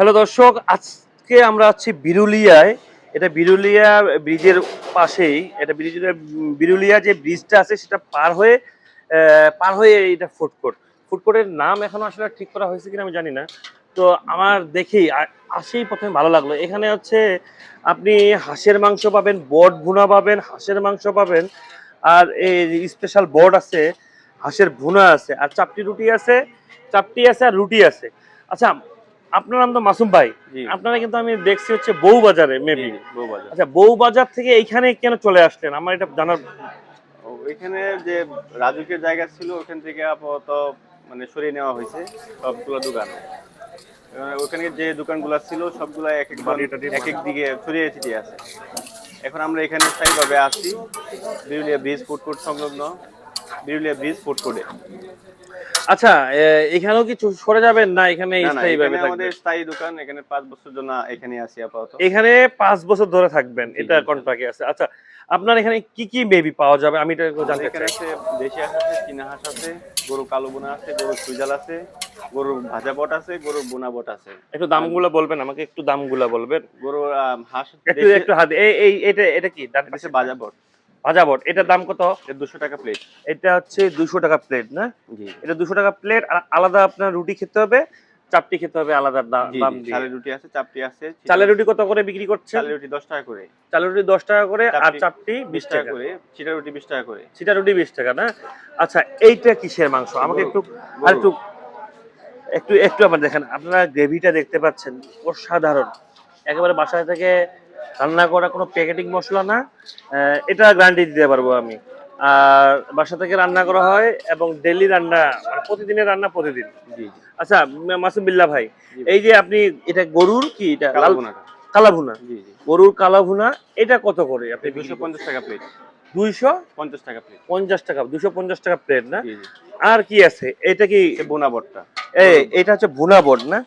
Hello দর্শক, আজকে আমরা আছি বিরুলিয়ায়। এটা বিরুলিয়া ব্রিজের পাশেই, এটা বিরুলিয়া বিরুলিয়া যে ব্রিজটা আছে সেটা পার হয়ে পার হয়ে এটা ফুড কোর্ট। ফুড কোর্টের নাম এখনও আসলে ঠিক করা হয়েছে কিনা আমি জানি না। তো আমার দেখি আসেই প্রথমে ভালো লাগল। এখানে হচ্ছে আপনি হাঁসের মাংস পাবেন, বট ভুনা পাবেন, হাঁসের মাংস পাবেন, আর এই স্পেশাল বট আছে, হাঁসের ভুনা আছে, আর চাপটি রুটি আছে, চাপটি আছে আর রুটি আছে। আচ্ছা আপনার নাম তো মাসুম ভাই। আপনারা কিন্তু আমি দেখছি হচ্ছে বউ বাজারে মেবি বউবাজার। আচ্ছা বউ বাজার থেকে এইখানে কেন চলে আসলেন? আমার এটা জানার এখানে যে রাজুকের জায়গা ছিল ওখান থেকে আপাতত মানে সরিয়ে নেওয়া হয়েছে সবগুলো দোকান। ওখানে যে দোকানগুলো ছিল সবগুলো এক এক এক এক দিকে ছড়িয়ে ছিটিয়ে আছে। এখন আমরা এখানে স্থায়ীভাবে আসছি বিরুলিয়া ব্রিজ ফুড কোর্ট সংলগ্ন। বিরুলিয়া ব্রিজ ফুড কোর্টে আচ্ছা এখানেও কি সরে যাবেন না এখানে স্থায়ীভাবে এখানে থাকবেন? আমাদের স্থায়ী দোকান এখানে পাঁচ বছর জন্য এখানে আছি আপাতত। এখানে পাঁচ বছর ধরে থাকবেন এটা কন্ট্রাক্টে আছে। আচ্ছা আপনার এখানে কি কি বেবি পাওয়া যাবে? আমি এটা জানতে এখানে আছে দেশি হাঁস আছে চীনা হাঁস আছে গরু কালো বোনা আছে গরু সুইজাল আছে গরুর ভাজা বট আছে গরুর বোনা বট আছে। একটু দামগুলো বলবেন আমাকে একটু দামগুলো বলবেন। গরুর আম, হাঁস একটু একটু হাত এই এই এটা এটা কি? ডান পাশে ভাজা বট। ভাজা বট এটার দাম কত? দুশো টাকা প্লেট এটা হচ্ছে দুশো টাকা প্লেট না? এটা দুশো টাকা প্লেট আর আলাদা আপনার রুটি খেতে হবে চাপটি খেতে হবে আলাদা দাম চালের রুটি আছে চাপটি আছে চালের রুটি কত করে বিক্রি করছেন? চালের রুটি দশ টাকা করে। চালের রুটি দশ টাকা করে আর চাপটি চাপটি বিশ বিশ টাকা টাকা। করে চিটা রুটি বিশ টাকা করে। সেটা রুটি বিশ টাকা না? আচ্ছা এইটা কিসের মাংস? আমাকে একটু আর একটু একটু একটু আবার দেখেন আপনারা গ্রেভিটা দেখতে পাচ্ছেন অসাধারণ। একেবারে বাসায় থেকে রান্না করা কোনো প্যাকেটিং মশলা না এটা গ্যারান্টি দিতে পারব আমি। আর বাসা থেকে রান্না করা হয় এবং ডেলি রান্না মানে প্রতিদিনের রান্না প্রতিদিন। আচ্ছা মাসুম বিল্লাহ ভাই এই যে আপনি এটা গরুর কি এটা কালো লাল বোনাটা কালা ভুনা জি জি। গরুর কালা ভুনা এটা কত করে আপনি দুশো পঞ্চাশ টাকা প্লেট দুইশো? পঞ্চাশ টাকা প্লেট পঞ্চাশ টাকা দুশো পঞ্চাশ টাকা প্লেট না? আর কি আছে? এটা কি এ বোনা বটটা। এই এটা হচ্ছে ভুনা বোর্ড না?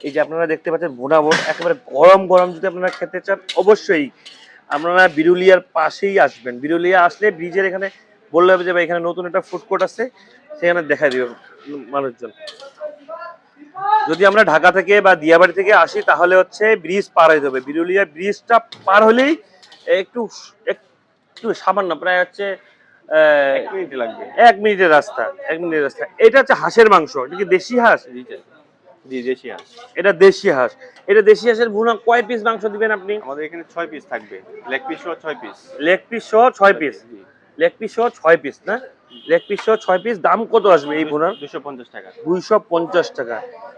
এই যে আপনারা দেখতে পাচ্ছেন ভুনা বোর্ড একেবারে গরম গরম যদি আপনারা খেতে চান অবশ্যই আপনারা বিরুলিয়ার পাশেই আসবেন। বিরুলিয়া আসলে ব্রিজের এখানে বললে হবে যে ভাই এখানে নতুন একটা ফুড কোর্ট আছে সেখানে দেখা দিবে মানুষজন। যদি আমরা ঢাকা থেকে বা দিয়াবাড়ি থেকে আসি তাহলে হচ্ছে ব্রিজ পার হয়ে যাবে বিরুলিয়া ব্রিজটা পার হলেই একটু একটু সামান্য প্রায় হচ্ছে এক মিনিট লাগবে। এক মিনিটের রাস্তা এক মিনিটের রাস্তা। এটা হচ্ছে হাঁসের মাংস এটা কি দেশি হাঁস? জি দেশি হাঁস। এটা দেশি হাঁস। এটা দেশি হাঁসের ভুনা কয় পিস মাংস দিবেন আপনি? আমাদের এখানে পিস থাকবে। লেগ পিস সহ পিস লেগ পিস সহ পিস লেগ পিস সহ পিস না? লেগ পিস সহ পিস দাম কত আসবে এই ভুনার? দুশো পঞ্চাশ টাকা। দুইশো পঞ্চাশ টাকা।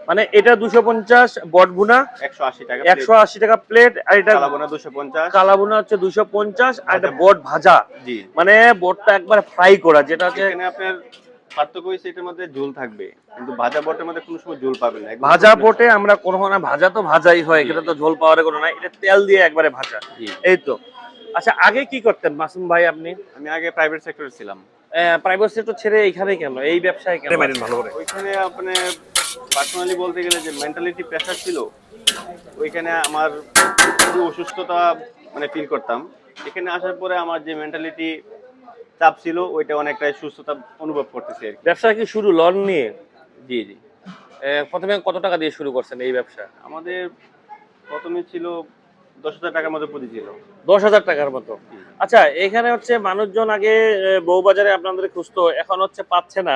মানে এটা দুশো পঞ্চাশ বট ভুনা একশো আশি টাকা প্লেট আর এটা কালাবোনা দুশো পঞ্চাশ। কালা ভুনা হচ্ছে দুশো পঞ্চাশ আর এটা বট ভাজা। জি। মানে বটটা একবার ফ্রাই করা যেটা হচ্ছে এখানে আপনার পার্থক্য হয়েছে এটার মধ্যে ঝোল থাকবে কিন্তু ভাজা বটের মধ্যে কোনো সময় ঝোল পাবেন না ভাজা বটে আমরা কোনো না ভাজা তো ভাজাই হয় এটা তো ঝোল পাওয়ার কোনো না এটা তেল দিয়ে একবারে ভাজা এই তো। আচ্ছা আগে কি করতেন মাসুম ভাই আপনি? আমি আগে প্রাইভেট সেক্টরে ছিলাম। প্রাইভেট সেক্টর ছেড়ে এইখানে কেন? এই ব্যবসায় কেন? ভালো করে। ওইখানে আপনি পার্সোনালি বলতে গেলে যে মেন্টালিটি প্রেশার ছিল ওইখানে আমার অসুস্থতা মানে ফিল করতাম। এখানে আসার পরে আমার যে মেন্টালিটি চাপ ছিল ওইটা অনেকটাই সুস্থতা অনুভব করতেছি আর কি। ব্যবসা কি শুরু লন নিয়ে? জি জি। প্রথমে কত টাকা দিয়ে শুরু করছেন এই ব্যবসা? আমাদের প্রথমে ছিল দশ হাজার টাকার মতো পুঁজি ছিল। দশ হাজার টাকার মতো। আচ্ছা এখানে হচ্ছে মানুষজন আগে বউবাজারে আপনাদের খুঁজতো এখন হচ্ছে পাচ্ছে না।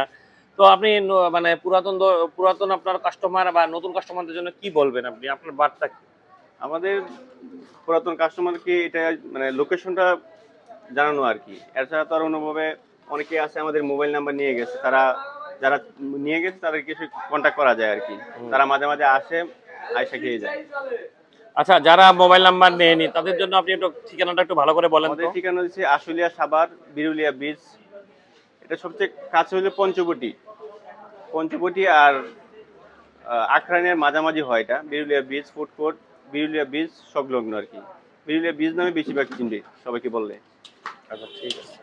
তো আপনি মানে পুরাতন পুরাতন আপনার কাস্টমার বা নতুন কাস্টমারদের জন্য কি বলবেন আপনি? আপনার বার্তা কি? আমাদের পুরাতন কাস্টমারকে এটা মানে লোকেশনটা জানানো আর কি। এছাড়া তো আর অনুভবে অনেকে আছে আমাদের মোবাইল নাম্বার নিয়ে গেছে তারা যারা নিয়ে গেছে তাদের কিছু কন্ট্যাক্ট করা যায় আর কি। তারা মাঝে মাঝে আসে আয়সা খেয়ে যায়। আচ্ছা যারা মোবাইল নাম্বার নেয়নি তাদের জন্য আপনি একটু ঠিকানাটা একটু ভালো করে বলেন আমাদের ঠিকানা হচ্ছে আশুলিয়া সাভার বিরুলিয়া ব্রিজ এটা সবচেয়ে কাছে হলো পঞ্চবটি। পঞ্চবটি আর আখরানের মাঝামাঝি হয় এটা Birulia bridge food court Birulia bridge সংলগ্ন আর কি। বিরুলিয়া ব্রিজ নামে বেশিরভাগ চিনবে সবাইকে বললে। আচ্ছা ঠিক আছে